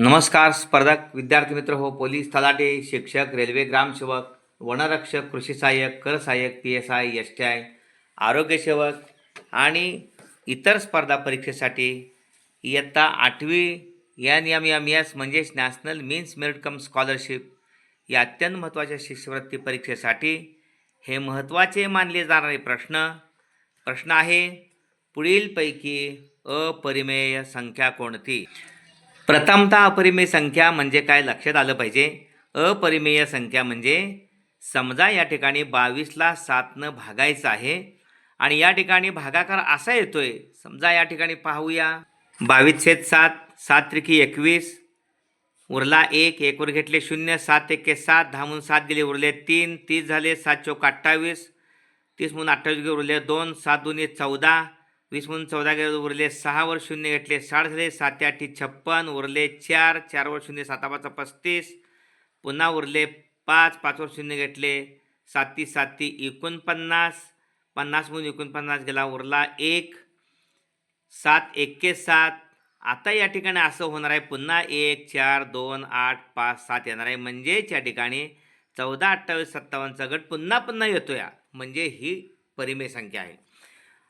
नमस्कार स्पर्धक विद्यार्थी मित्र हो पोलीस तलाटे शिक्षक रेल्वे ग्रामसेवक वनरक्षक कृषी सहाय्यक कर सहाय्यक P S I S T I आरोग्यसेवक आणि इतर स्पर्धा परीक्षेसाठी इयत्ता आठवी एन एम एम एस म्हणजेच national means merit cum scholarship या अत्यंत महत्त्वाच्या शिष्यवृत्ती परीक्षेसाठी हे महत्त्वाचे मानले जाणारे प्रश्न प्रश्न आहे पुढीलपैकी अपरिमेय संख्या कोणती? प्रथमतः अपरिमेय संख्या म्हणजे काय लक्षात आलं पाहिजे? अपरिमेय संख्या म्हणजे समजा या ठिकाणी बावीसला सातनं भागायचं आहे आणि या ठिकाणी भागाकार असा येतोय. समजा या ठिकाणी पाहूया. बावीस छेद सात सात त्रिकी एकवीस. उरला एक एकवर घेतले शून्य सात एके सात धामून सात गेले उरले तीन तीस झाले सात चौक अठ्ठावीस. तीस म्हणून अठ्ठावीस गेले उरले दोन सात दोन्ही चौदा. वीस म्हणून चौदा गेले उरले सहावर शून्य घेतले साठ झाले सात आठी छप्पन उरले चार चारवर शून्य सातापाचा पस्तीस. पुन्हा उरले पाच पाचवर शून्य घेतले साती साती एकोणपन्नास. पन्नास एकोणपन्नास गेला उरला एक. सात एक्के सात. आता या ठिकाणी असं होणार आहे पुन्हा एक चार दोन आठ पाच सात येणार आहे. म्हणजेच या ठिकाणी चौदा अठ्ठावीस सत्तावन्नचा गट पुन्हा पुन्हा येतो या म्हणजे ही परिमेय संख्या आहे.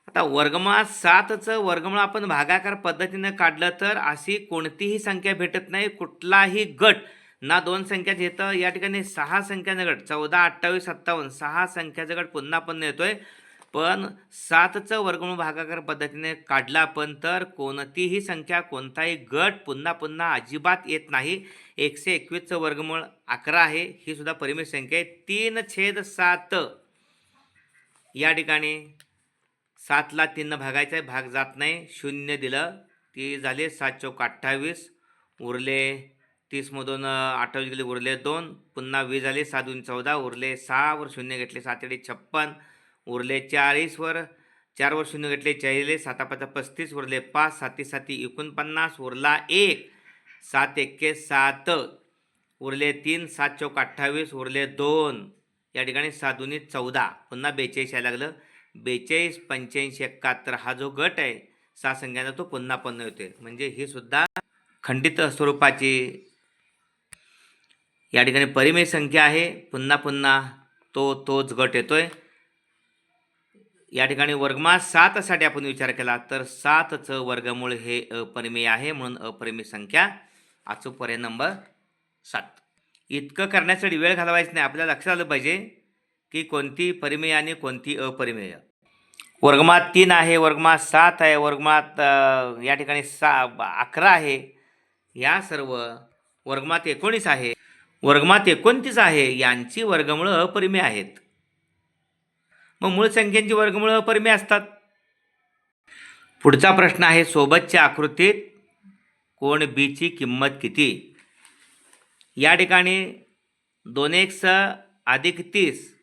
आता वर्गमुळात सातचं वर्गमुळ आपण भागाकार पद्धतीनं काढलं तर अशी कोणतीही संख्या भेटत नाही कुठलाही गट. ना दोन संख्या येतं या ठिकाणी सहा संख्याचा गट. चौदा अठ्ठावीस सत्तावन्न. सहा संख्याचा गट पुन्हा पुन्हा येतोय पण सातचं वर्गमूळ भागाकार पद्धतीने काढला पण तर कोणतीही संख्या कोणताही गट पुन्हा पुन्हा अजिबात येत नाही. एकशे एकवीसचं वर्गमूळ अकरा आहे. ही सुद्धा परिमित संख्या आहे. तीन छेद सात. या ठिकाणी सातला तीननं भागायचा आहे. भाग जात नाही. शून्य दिलं. ती झाले सात चौक अठ्ठावीस. उरले तीसमधून अठ्ठावीस गेले उरले दोन. पुन्हा वीस झाले सात दोन चौदा. उरले सहावर शून्य घेतले सात एडे छप्पन. उरले चाळीसवर चारवर शून्य घेतले चाळीस. सातापाचा पस्तीस. उरले पाच. साती साती एकोणपन्नास. उरला एक. सात एक्के सात. उरले तीन. सात चौक अठ्ठावीस. उरले दोन. या ठिकाणी सात दोन्ही चौदा. पुन्हा बेचाळीस यायला लागलं. बेचाळीस पंच्याऐंशी एकाहत्तर हा जो गट आहे सहा संख्यांचा तो पुन्हा पुन्हा येतोय. म्हणजे ही सुद्धा खंडित स्वरूपाची या ठिकाणी परिमेय संख्या आहे. पुन्हा पुन्हा तो तोच गट येतोय. या ठिकाणी वर्गमा सातसाठी आपण विचार केला तर सातचं वर्गमूळ हे अपरिमेय आहे म्हणून अपरिमेय संख्या अचूक पर्याय नंबर सात. इतकं करण्यासाठी वेळ घालवायचं नाही. आपल्याला लक्षात आलं पाहिजे की कोणती परिमेय आणि कोणती अपरिमेय? वर्गमात तीन आहे वर्गमात सात आहे वर्गमात या ठिकाणी सा अकरा आहे. या सर्व वर्गमात एकोणीस आहे. वर्गमात एकोणतीस आहे. यांची वर्गमुळं अपरिमेय आहेत. मग मूळ संख्यांची वर्गमुळं अपरिमेय असतात. पुढचा प्रश्न आहे सोबतच्या आकृतीत कोण बीची किंमत किती? या ठिकाणी दोन एक्स अधिक तीस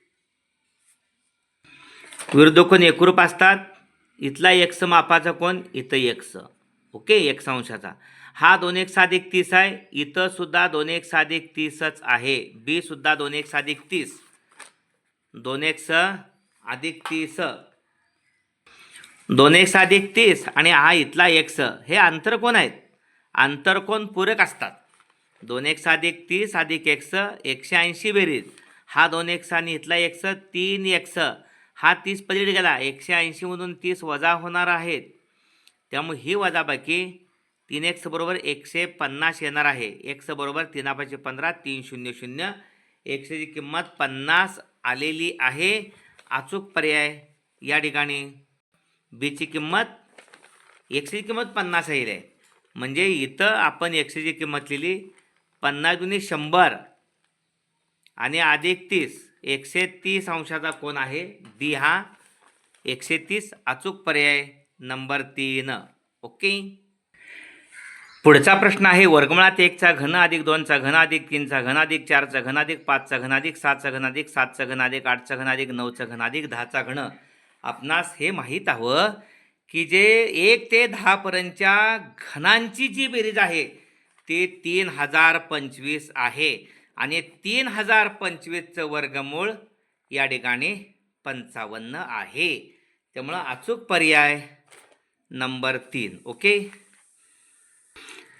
विरुद्ध कोण एकरूप असतात. इथला एक्स मापाचा कोण इथं एक्स. ओके? एक अंशाचा. हा दोन एक साधिक तीस आहे. इथं सुद्धा दोन एक साधिक तीसच आहे. बी सुद्धा दोन एक साधिक तीस. दोन एक स अधिक तीस. दोन एक साधिक तीस आणि हा इथला एक स हे आंतरकोण आहेत? आंतरकोण पूरक असतात. दोन एक साधिक तीस अधिक एक स एकशे ऐंशी बेरीज. हा दोन एक्स आणि इथला एक स तीन एक स हा तीस पलीड गेला एकशे ऐंशीमधून तीस वजा होणार आहेत. त्यामुळे ही वजाबाकी तीन एक्स बरोबर एकशे पन्नास येणार आहे. एक्स बरोबर तीनापाचे पंधरा तीन शून्य शून्य. एकशेची किंमत पन्नास आलेली आहे. अचूक पर्याय या ठिकाणी. बीची किंमत एकशेची किंमत पन्नास येईल आहे म्हणजे इथं आपण एकशेची किंमत लिहिली पन्नास दुनी शंभर आणि अधिक तीस एकशे तीस अंशाचा कोण आहे? बी हा एकशे तीस अचूक पर्याय नंबर तीन. ओके? पुढचा प्रश्न आहे वर्गमुळात एकचा घन अधिक दोनचा घन अधिक तीनचा घन अधिक चारचा घन अधिक पाचचा घन अधिक सातचा घन अधिक सातचा घन अधिक आठचा घन अधिक नऊचा घन अधिक दहाचा घन. आपणास हे माहीत हवं की जे एक ते दहापर्यंतच्या घनांची जी बेरीज आहे ती तीन हजार पंचवीस आहे. आणि तीन हजार पंचवीसचं वर्गमूळ या ठिकाणी पंचावन्न आहे. त्यामुळं अचूक पर्याय नंबर तीन ओके?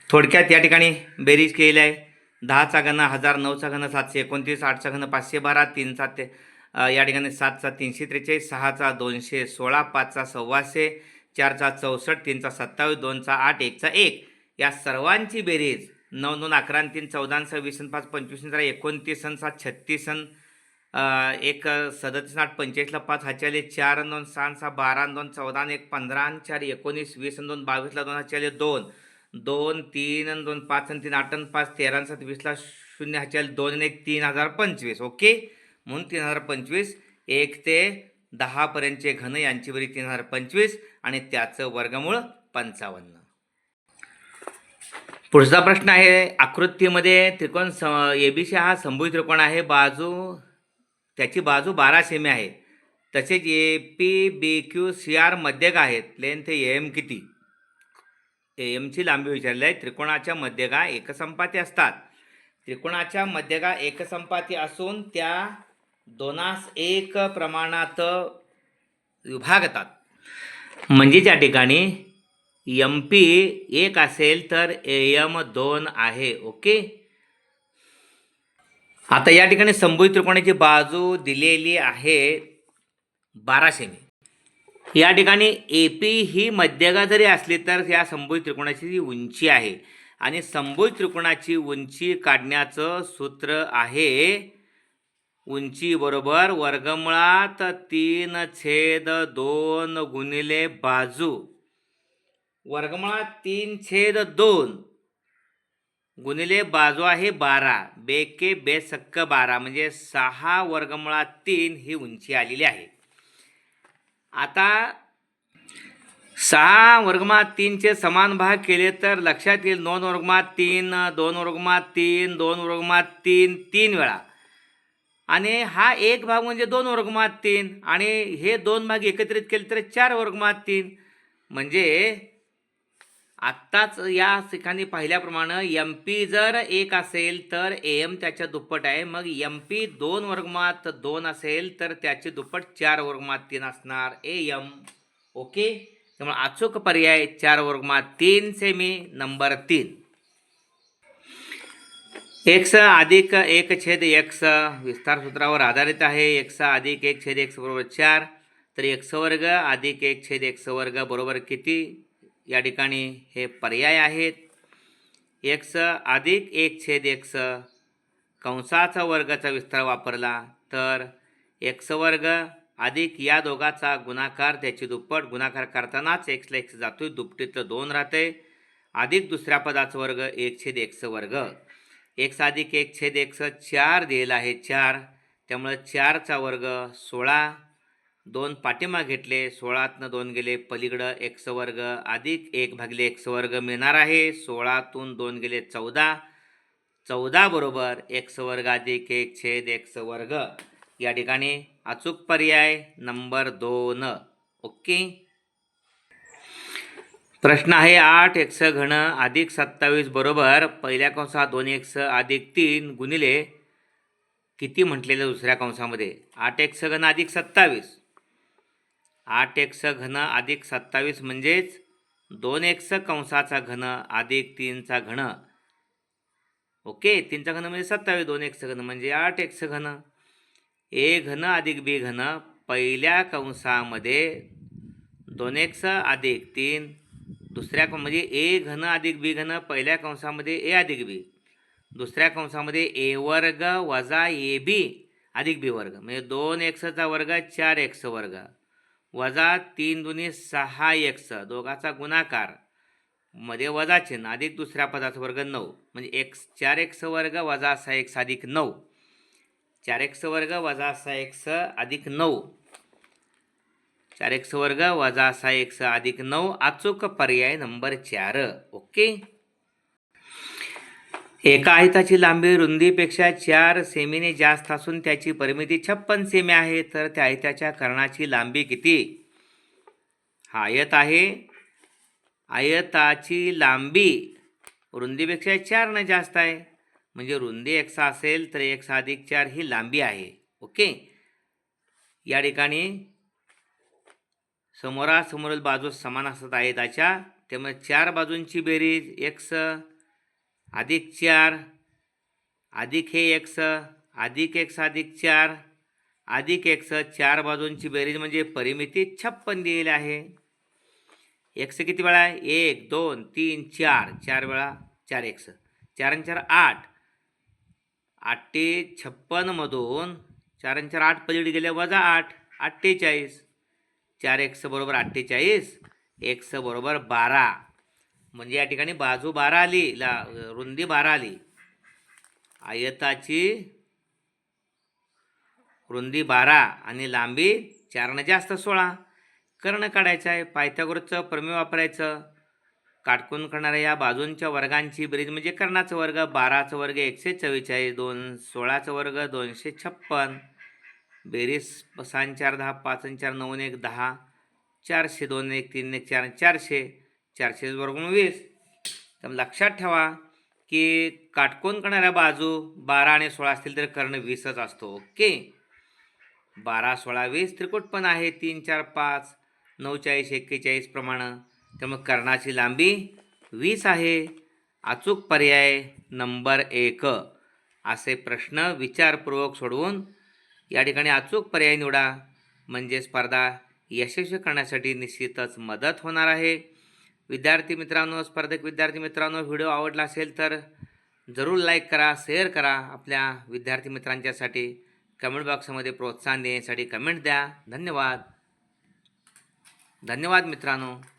थोडक्यात या ठिकाणी बेरीज केलेली आहे. दहाचा घन हजार नऊचा घन सातशे एकोणतीस आठचा घन पाचशे बारा तीनचा ते या ठिकाणी सातचा तीनशे त्रेचाळीस सहाचा दोनशे सोळा पाचचा सव्वाशे चारचा चौसष्ट तीनचा सत्तावीस दोनचा आठ एकचा एक. या सर्वांची बेरीज नऊ दोन अकरा आणि तीन चौदा आणि सव्वीस पाच पंचवीस जरा एकोणतीस आणि सात छत्तीस आणि एक सदतीस आठ पंचेचाळीसला पाच हजार चार दोन सहा सहा बारा दोन चौदा एक पंधरा आणि चार एकोणीस वीस आणि दोन बावीसला दोन हजार दोन. दोन तीन आणि दोन पाच आणि तीन आठ आणि पाच तेरा सात वीसला शून्य हाच्याले दोन आणि एक तीन हजार पंचवीस. ओके? म्हणून तीन हजार पंचवीस एक ते दहापर्यंतचे घन यांची बरी तीन हजार पंचवीस आणि त्याचं वर्गमूळ पंचावन्न. पुढचा प्रश्न आहे आकृतीमध्ये त्रिकोण स ए बी सी हा संभुज त्रिकोण आहे बाजू त्याची बाजू बारा सेमी आहे. तसेच A P B Q C R मध्यक आहेत. लेंथ ए एम किती? ए एमची लांबी विचारली आहे त्रिकोणाच्या मध्यगा एकसंपाती असतात. त्रिकोणाच्या मध्यगा एकसंपाती असून त्या दोनास एक प्रमाणात विभागतात. म्हणजे ज्या ठिकाणी यम पी एक असेल तर ए एम दोन आहे ओके? आता या ठिकाणी संभुज त्रिकोणाची बाजू दिलेली आहे बारा सेमी या ठिकाणी ए पी ही मध्यगा जरी असली तर या संभुज त्रिकोणाची जी उंची आहे. आणि संभुज त्रिकोणाची उंची काढण्याचं सूत्र आहे उंची बरोबर वर्गमुळात तीन छेद दोन गुणिले बाजू. वर्गमुळात तीन छेद दोन. गुणिले बाजू आहे बारा. बेके बेसक्क बारा. म्हणजे सहा वर्गमुळात तीन ही उंची आलेली आहे. आता सहा वर्गमात तीनचे समान भाग केले तर लक्षात येईल दोन वर्गमात तीन दोन वर्गमात तीन दोन वर्गमात तीन तीन वेळा. आणि हा एक भाग म्हणजे दोन वर्गमात तीन. आणि हे दोन भाग एकत्रित केले तर चार वर्गमात तीन. म्हणजे आत्ताच या ठिकाणी पाहिल्याप्रमाणे एम पी जर एक असेल तर ए एम त्याच्या दुप्पट आहे. मग एम पी दोन वर्गमात दोन असेल तर त्याचे दुप्पट चार वर्गमात तीन असणार. A M okay? त्यामुळे अचूक पर्याय चार वर्गमात तीन सेमी नंबर तीन. एक्स अधिक एक छेद एक्स विस्तार सूत्रावर आधारित आहे. एक्स अधिक एक छेद एक्स बरोबर चार. तर एक्स वर्ग अधिक एक छेद एक्स वर्ग बरोबर किती? या ठिकाणी हे पर्याय आहेत. एक्स अधिक एक छेद एक्स कंसाचा वर्गाचा विस्तार वापरला तर एक्स वर्ग अधिक या दोघाचा गुणाकार त्याची दुप्पट गुणाकार करतानाच एक्सला एक्स जातोय दुपटीतलं दोन राहते अधिक दुसऱ्या पदाचा वर्ग एक छेद एक्स वर्ग. एक्स अधिक एक छेद एक्स चार दिलेला आहे चार. त्यामुळं चारचा वर्ग सोळा. दोन पाठीमा घेतले. सोळातनं दोन गेले पलीकडं एक्स वर्ग अधिक एक भागले एक्स वर्ग मिळणार आहे. सोळातून दोन गेले चौदा. चौदा बरोबर एक्स वर्ग अधिक एक छेद एक्स वर्ग या ठिकाणी अचूक पर्याय नंबर दोन. ओके? प्रश्न आहे आठ एक्स घन अधिक सत्तावीस बरोबर. पहिल्या कंसात दोन एक्स अधिक तीन गुणिले किती म्हटलेलं दुसऱ्या कंसामध्ये? आठ एक्स घन अधिक सत्तावीस. आठ एक्स घन अधिक सत्तावीस म्हणजेच दोन एक्स कंसाचा घन अधिक तीनचा घन. ओके? तीनचा घन म्हणजे सत्तावीस दोन एक्स घन म्हणजे आठ एक्स घन. ए घन अधिक बी घन पहिल्या कंसामध्ये दोन एक्स अधिक तीन दुसऱ्या कं म्हणजे ए घन अधिक बी घन पहिल्या कंसामध्ये ए अधिक बी दुसऱ्या कंसामध्ये ए वर्ग वजा ए बी अधिक बी वर्ग. म्हणजे दोन एक्सचा वर्ग चार एक्स वर्ग. वजा तीन दुनी सहा एक्स दोघाचा गुणाकार. मध्ये वजा चिन्ह अधिक दुसऱ्या पदाचा वर्ग नऊ. म्हणजे एक्स चार एक्स वर्ग वजा सहा एक्स अधिक नऊ. चार एक्स वर्ग वजा सहा एक्स अधिक नऊ. चार एक्स वर्ग वजा सहा एक्स अधिक नऊ. अचूक पर्याय नंबर चार. ओके? एका आयताची लांबी रुंदीपेक्षा चार सेमीने जास्त असून त्याची परिमिती छप्पन सेमी आहे तर त्या आयताच्या कर्णाची लांबी किती? हा आयत आहे. आयताची लांबी रुंदीपेक्षा चारनं जास्त आहे. म्हणजे रुंदी एक्सा असेल तर एक अधिक चार ही लांबी आहे. ओके? या ठिकाणी समोरासमोरील बाजू समान असत आयताच्या त्यामुळे चार बाजूंची बेरीज एक्स अधिक चार अधिक हे एक्स अधिक एक्स अधिक चार अधिक एक्स चार बाजूंची बेरीज म्हणजे परिमिती छप्पन दिलेली आहे. एक्स किती वेळा? आहे एक दोन तीन चार. चार वेळा चार एक्स. चार आणि चार आठ. आठे छप्पनमधून चार आणि चार आठ पलीड गेले वजा आठ. अठ्ठेचाळीस. चार एक्स बरोबर अठ्ठेचाळीस. एक्स बरोबर बारा. म्हणजे या ठिकाणी बाजू बारा आली ला रुंदी बारा आली. आयताची रुंदी बारा आणि लांबी चारनं जास्त सोळा. कर्ण काढायचं आहे पायथ्यागोरचं प्रमेय वापरायचं. काटकून करणाऱ्या या बाजूंच्या वर्गांची बेरीज म्हणजे कर्णाचं वर्ग बाराचं वर्ग एकशे चव्वेचाळीस दोन सोळाचं वर्ग दोनशे छप्पन. बेरीज सहा चार दहा पाच चार नऊ एक दहा. चारशे दोन एक तीन एक चार चारशे. चारशे वर्गून वीस. तर लक्षात ठेवा की काटकोण करणाऱ्या बाजू बारा आणि सोळा असतील तर कर्ण वीसच असतो ओके? बारा सोळा वीस त्रिकोट पण आहे तीन चार पाच नऊ चाळीस एक्केचाळीस प्रमाणं. त्यामुळे कर्णाची लांबी वीस आहे. अचूक पर्याय नंबर एक. असे प्रश्न विचारपूर्वक सोडवून या ठिकाणी अचूक पर्याय निवडा. म्हणजे स्पर्धा यशस्वी करण्यासाठी निश्चितच मदत होणार आहे. विद्यार्थी मित्रांनो स्पर्धक विद्यार्थी मित्रांनो व्हिडिओ आवडला असेल तर जरूर लाईक करा शेअर करा आपल्या विद्यार्थी मित्रांच्यासाठी. कमेंट बॉक्समध्ये प्रोत्साहन देण्यासाठी कमेंट द्या. धन्यवाद. धन्यवाद मित्रांनो.